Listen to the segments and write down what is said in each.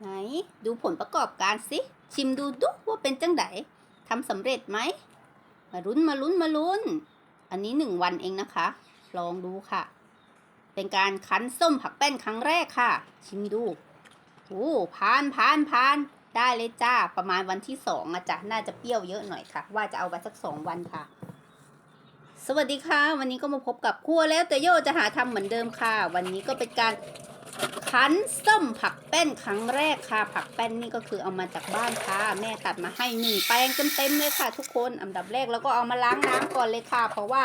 ไหน ดูผลประกอบการสิชิมดูดูว่าเป็นจังไดทำสำเร็จไหมมาลุ้นมาลุ้นมาลุ้น อันนี้หนึ่งวันเองนะคะ ลองดูค่ะ เป็นการคั้นส้มผักแป้นครั้งแรกค่ะ ชิมดูโอ้ผ่านผ่านผ่านได้เลยจ้า ประมาณวันที่สองอะจ้ะน่าจะเปรี้ยวเยอะหน่อยค่ะ ว่าจะเอาไปสักสองวันค่ะ สวัสดีค่ะ วันนี้ก็มาพบกับครัวแล้วแต่โยจะหาทำเหมือนเดิมค่ะ วันนี้ก็เป็นการ คั้นส้มผักแป้นครั้งแรกค่ะ ผักแป้นนี่ก็คือเอามาจากบ้านค่ะ แม่ตัดมาให้หนึ่งแปลงเต็มๆเลยค่ะทุกคนอันดับแรกแล้วก็เอามาล้างน้ำก่อนเลยค่ะ เพราะว่า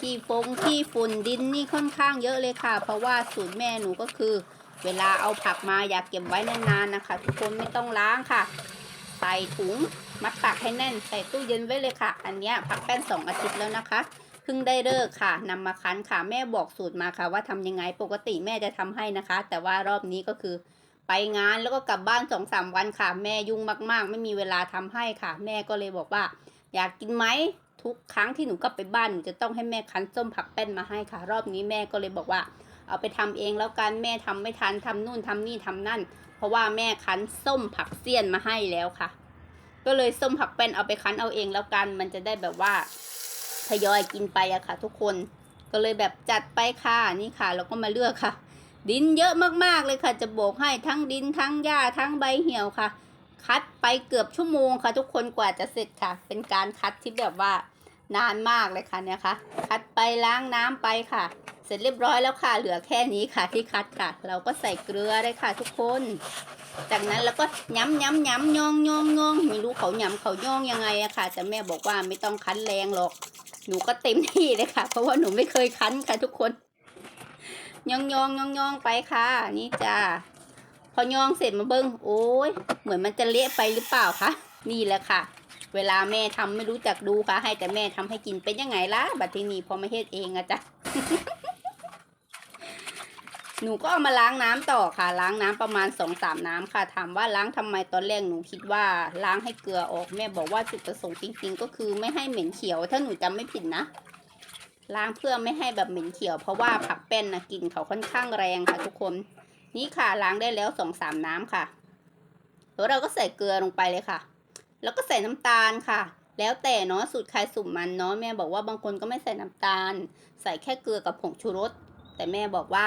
ขี้ฟงขี้ฝุ่นดินนี่ค่อนข้างเยอะเลยค่ะ เพราะว่าสูตรแม่หนูก็คือ เวลาเอาผักมาอยากเก็บไว้นานๆนะคะ ทุกคนไม่ต้องล้างค่ะ ใส่ถุงมัดปากให้แน่นใส่ตู้เย็นไว้เลยค่ะ อันนี้ผักแป้นสองอาทิตย์แล้วนะคะ พิ่งได้เลิกค่ะนำมาคั้นค่ะแม่บอกสูตรมาค่ะ ว่าทำยังไงปกติแม่จะทำให้นะคะ แต่ว่ารอบนี้ก็คือไปงานแล้วก็กลับบ้านสองสามวันค่ะ แม่ยุ่งมาก ๆ ไม่มีเวลาทำให้ค่ะ แม่ก็เลยบอกว่า อยากกินไหมทุกครั้งที่หนูกลับไปบ้านหนูจะต้องให้แม่คั้นส้มผักแป้นมาให้ค่ะ รอบนี้แม่ก็เลยบอกว่า เอาไปทำเองแล้วกันแม่ทำไม่ทันทำนู่นทำนี่ทำนั่น เพราะว่าแม่คั้นส้มผักเสี้ยนมาให้แล้วค่ะ ก็เลยส้มผักแป้นเอาไปคั้นเอาเองแล้วกัน มันจะได้แบบว่า ทยอยกินไปอะค่ะ ทุกคนก็เลยแบบจัดไปค่ะนี่ค่ะแล้วก็มาเลือกค่ะ ดินเยอะมากๆเลยค่ะ จะโบกให้ทั้งดินทั้งหญ้าทั้งใบเหี่ยวค่ะ คัดไปเกือบชั่วโมงค่ะ ทุกคนกว่าจะเสร็จค่ะ เป็นการคัดที่แบบว่านานมากเลยค่ะเนี่ยค่ะ คัดไปล้างน้ำไปค่ะ เสร็จเรียบร้อยแล้วค่ะ เหลือแค่นี้ค่ะที่คัดค่ะ เราก็ใส่เกลือเลยค่ะ ทุกคน จากนั้นเราก็ย้ำย้ำย้ำยองยองยองไม่รู้เขาย้ำเขายองยังไงอะค่ะแต่แม่บอกว่าไม่ต้องคั้นแรงหรอก หนูก็เต็มที่เลยค่ะ เพราะว่าหนูไม่เคยคั้นค่ะทุกคนย่องย่องย่องย่องไปค่ะ นี่จ้าพอย่องเสร็จมาเบิ้งโอ้ยเหมือนมันจะเละไปหรือเปล่าคะนี่แหละค่ะ เวลาแม่ทำไม่รู้จักดูค่ะ ให้แต่แม่ทำให้กินเป็นยังไงล่ะบัดทีนี้พอมาเฮ็ดเองอะจ้ะ หนูก็เอามาล้างน้ำต่อค่ะ ล้างน้ำประมาณสองสามน้ำค่ะ ถามว่าล้างทำไมตอนแรกหนูคิดว่าล้างให้เกลือออกแม่บอกว่าจุดประสงค์จริงๆ ก็คือไม่ให้เหม็นเขียว ถ้าหนูจำไม่ผิดนะ ล้างเพื่อไม่ให้แบบเหม็นเขียว เพราะว่าผักแป้นนะกลิ่นเขาค่อนข้างแรงค่ะ ทุกคน นี่ค่ะล้างได้แล้วสองสามน้ำค่ะแล้วเราก็ใส่เกลือลงไปเลยค่ะ แล้วก็ใส่น้ำตาลค่ะ แล้วแต่เนาะสูตรใครสูตรมันเนาะแม่บอกว่าบางคนก็ไม่ใส่น้ำตาล ใส่แค่เกลือกับผงชูรส แต่แม่บอกว่า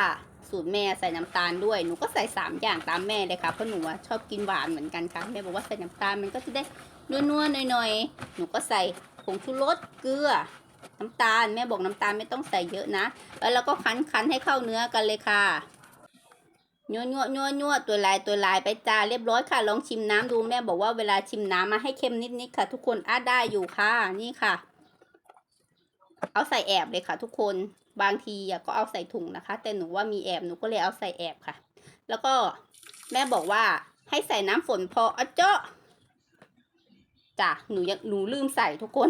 สูตรแม่ใส่น้ำตาลด้วย หนูก็ใส่สามอย่างตามแม่เลยค่ะเพราะหนูชอบกินหวานเหมือนกันค่ะแม่บอกว่าใส่น้ำตาลมันก็จะได้นัวๆหน่อยๆหนูก็ใส่ผงชูรสเกลือน้ำตาลแม่บอกน้ำตาลไม่ต้องใส่เยอะนะแล้วเราก็คั้นคั้นให้เข้าเนื้อกันเลยค่ะนัวนัวนัวนัวตัวลายตัวลายไปจ้าเรียบร้อยค่ะ ลองชิมน้ำดูแม่บอกว่าเวลาชิมน้ำมาให้เค็มนิดๆค่ะ ทุกคนอะได้อยู่ค่ะนี่ค่ะ เอาใส่แอบเลยค่ะ ทุกคนบางทีก็เอาใส่ถุงนะคะ แต่หนูว่ามีแอบหนูก็เลยเอาใส่แอบค่ะ แล้วก็แม่บอกว่าให้ใส่น้ำฝนพออเจาะจ้ะหนูยังหนูลืมใส่ทุกคน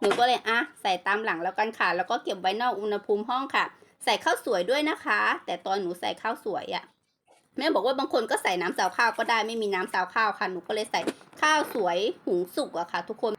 หนูก็เลยอะใส่ตามหลังแล้วกันค่ะ แล้วก็เก็บไว้นอกอุณหภูมิห้องค่ะ ใส่ข้าวสวยด้วยนะคะ แต่ตอนหนูใส่ข้าวสวยอะ่ะแม่บอกว่าบางคนก็ใส่น้ำสาวข้าวก็ได้ไม่มีน้ำสาวข้าวค่ะ หนูก็เลยใส่ข้าวสวยหุงสุกอะค่ะ ทุกคน